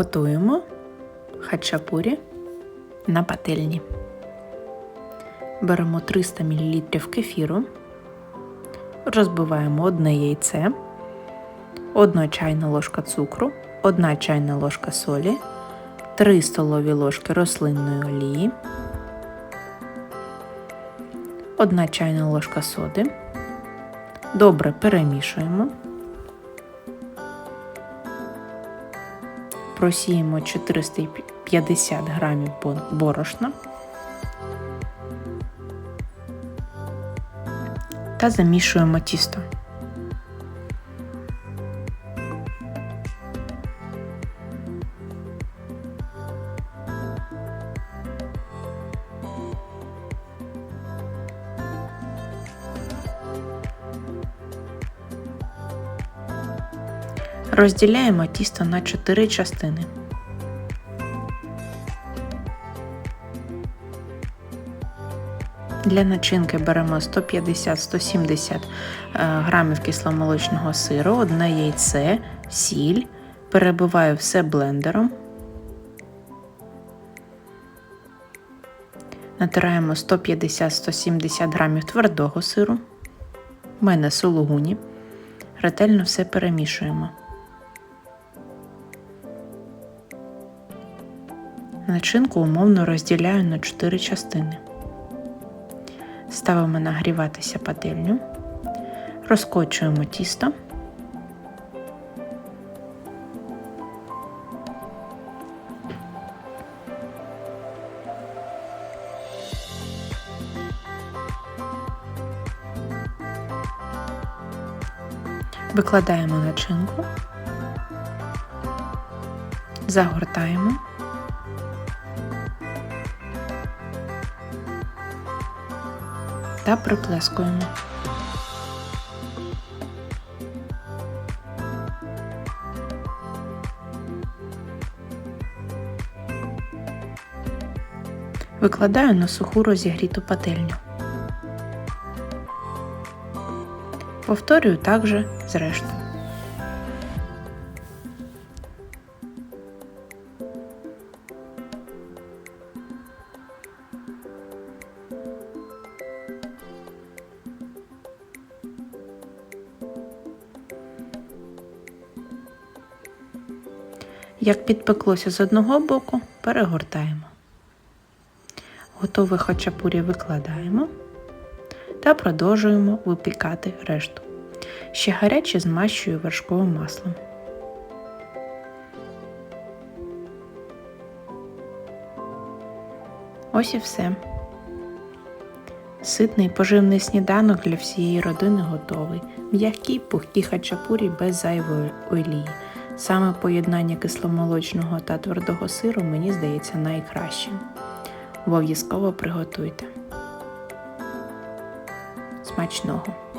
Готуємо хачапурі на пательні. Беремо 300 мл кефіру, розбиваємо одне яйце, 1 чайна ложка цукру, 1 чайна ложка солі, 3 столові ложки рослинної олії, 1 чайна ложка соди. Добре перемішуємо. Просіємо 450 грамів борошна та замішуємо тісто. Розділяємо тісто на 4 частини. Для начинки беремо 150-170 е, грамів кисломолочного сиру, одне яйце, сіль, перебиваю все блендером. Натираємо 150-170 грамів твердого сиру. У мене сулугуні. Ретельно все перемішуємо. Начинку умовно розділяю на 4 частини. Ставимо нагріватися пательню, розкочуємо тісто. Викладаємо начинку, загортаємо. Та приплескуємо. Викладаю на суху розігріту пательню. Повторюю також з рештою. Як підпеклося з одного боку, перегортаємо. Готове хачапурі викладаємо та продовжуємо випікати решту. Ще гаряче змащую вершковим маслом. Ось і все. Ситний поживний сніданок для всієї родини готовий. М'який пухкі хачапурі без зайвої олії. Саме поєднання кисломолочного та твердого сиру мені здається найкращим. Обов'язково приготуйте. Смачного!